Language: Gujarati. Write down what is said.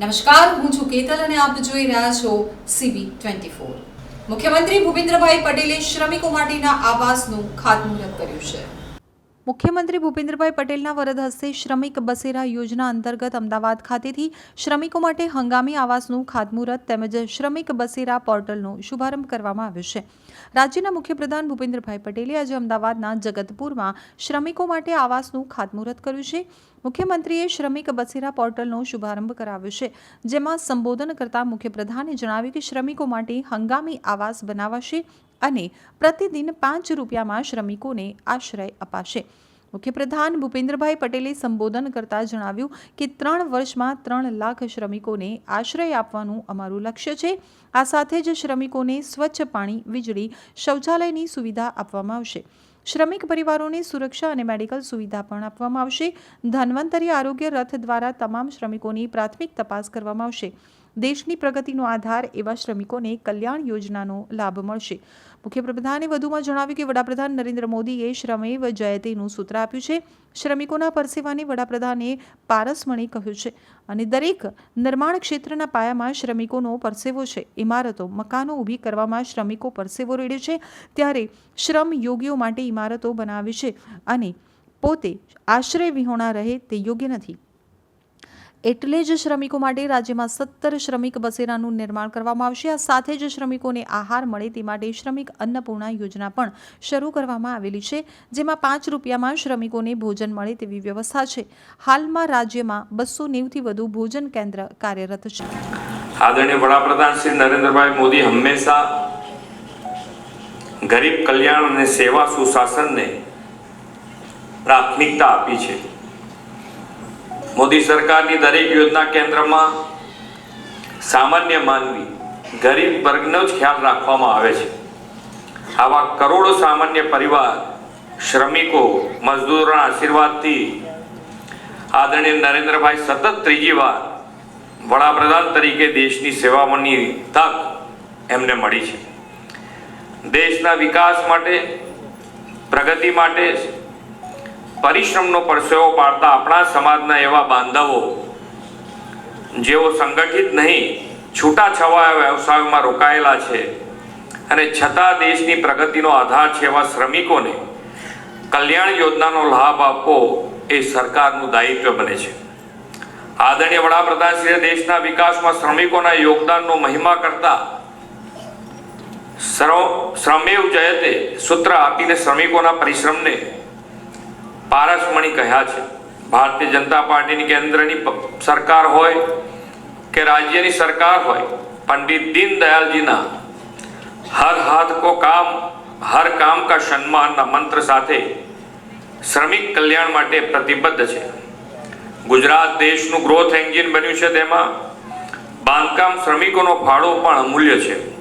નમસ્કાર, હું છું કેતલ અને આપ જોઈ રહ્યા છો સીબી ટ્વેન્ટી ફોર મુખ્યમંત્રી ભૂપેન્દ્રભાઈ પટેલે શ્રમિકો માટેના આવાસનું ખાતમુહૂર્ત કર્યું છે. મુખ્યમંત્રી ભૂપેન્દ્રભાઈ પટેલના વરદ હસ્તે શ્રમિક બસેરા યોજના અંતર્ગત અમદાવાદ ખાતેથી શ્રમિકો માટે હંગામી આવાસનું ખાતમુહૂર્ત તેમજ શ્રમિક બસેરા પોર્ટલનો શુભારંભ કરવામાં આવ્યો છે. રાજ્યના મુખ્યપ્રધાન ભૂપેન્દ્રભાઈ પટેલે આજે અમદાવાદના જગતપુરમાં શ્રમિકો માટે આવાસનું ખાતમુહૂર્ત કર્યું છે. મુખ્યમંત્રીએ શ્રમિક બસેરા પોર્ટલનો શુભારંભ કરાવ્યો છે, જેમાં સંબોધન કરતા મુખ્યપ્રધાને જણાવ્યું કે શ્રમિકો માટે હંગામી આવાસ બનાવાશે અને પ્રતિદિન પાંચ રૂપિયામાં શ્રમિકોને આશ્રય અપાશે. મુખ્યપ્રધાન ભૂપેન્દ્રભાઈ પટેલે સંબોધન કરતા જણાવ્યું કે ત્રણ વર્ષમાં ત્રણ લાખ શ્રમિકોને આશ્રય આપવાનું અમારું લક્ષ્ય છે. આ સાથે જ શ્રમિકોને સ્વચ્છ પાણી, વીજળી, શૌચાલયની સુવિધા આપવામાં આવશે. શ્રમિક પરિવારોને સુરક્ષા અને મેડિકલ સુવિધા પણ આપવામાં આવશે. ધન્વંતરી આરોગ્ય રથ દ્વારા તમામ શ્રમિકોની પ્રાથમિક તપાસ કરવામાં આવશે. દેશની પ્રગતિનો આધાર એવા શ્રમિકોને કલ્યાણ યોજનાનો લાભ મળશે. મુખ્યપ્રધાને વધુમાં જણાવ્યું કે વડાપ્રધાન નરેન્દ્ર મોદીએ શ્રમેવ જયતેનું સૂત્ર આપ્યું છે. શ્રમિકોના પરસેવાને વડાપ્રધાને પારસમણી કહ્યું છે અને દરેક નિર્માણ ક્ષેત્રના પાયામાં શ્રમિકોનો પરસેવો છે. ઇમારતો, મકાનો ઊભી કરવામાં શ્રમિકો પરસેવો રેડે છે. ત્યારે શ્રમ યોગીઓ માટે ઇમારતો બનાવે છે અને પોતે આશ્રય વિહોણા રહે તે યોગ્ય નથી. એટલે જ શ્રમિકો માટે રાજ્યમાં સત્તર શ્રમિક બસેરાનું નિર્માણ કરવામાં આવશે. આ સાથે જ શ્રમિકોને આહાર મળે તે માટે શ્રમિક અન્નપૂર્ણા યોજના પણ શરૂ કરવામાં આવેલી છે, જેમાં પાંચ રૂપિયામાં શ્રમિકોને ભોજન મળે તેવી વ્યવસ્થા છે. હાલમાં રાજ્યમાં બસો નેવથી વધુ ભોજન કેન્દ્ર કાર્યરત છે. આદરણીય વડાપ્રધાન શ્રી નરેન્દ્રભાઈ મોદી હંમેશા ગરીબ કલ્યાણ અને સેવા સુશાસનને પ્રાથમિકતા આપી છે. મોદી સરકારની દરેક યોજના કેન્દ્રમાં સામાન્ય માનવી, ગરીબ વર્ગનો જ ખ્યાલ રાખવામાં આવે છે. આવા કરોડો સામાન્ય પરિવાર, શ્રમિકો, મજદૂરોના આશીર્વાદથી આદરણીય નરેન્દ્રભાઈ સતત ત્રીજી વાર વડાપ્રધાન તરીકે દેશની સેવામાંની તક એમને મળી છે. દેશના વિકાસ માટે, પ્રગતિ માટે પરિશ્રમનો પરસેવો પાડતા આપણા સમાજના એવા બાંધવો, જેઓ સંગઠિત નહીં, છૂટાછવાયા વ્યવસાયોમાં રોકાયેલા છે અને છતાં દેશની પ્રગતિનો આધાર છે એવા શ્રમિકોને કલ્યાણ યોજનાનો લાભ આપવો એ સરકારનું દાયિત્વ બને છે. આદરણીય વડાપ્રધાનશ્રીએ દેશના વિકાસમાં શ્રમિકોના યોગદાનનો મહિમા કરતા શ્રમેવ જયતે સૂત્ર આપીને શ્રમિકોના પરિશ્રમને પારસમણી કહ્યા છે. ભારતીય જનતા પાર્ટીની કેન્દ્રની સરકાર હોય કે રાજ્યની સરકાર હોય, પંડિત દીનદયાલજીના હર હાથ કો કામ, હર કામ કા સન્માનના મંત્ર સાથે શ્રમિક કલ્યાણ માટે પ્રતિબદ્ધ છે. ગુજરાત દેશનું ગ્રોથ એન્જિન બન્યું છે તેમાં બાંધકામ શ્રમિકોનો ફાળો પણ અમૂલ્ય છે.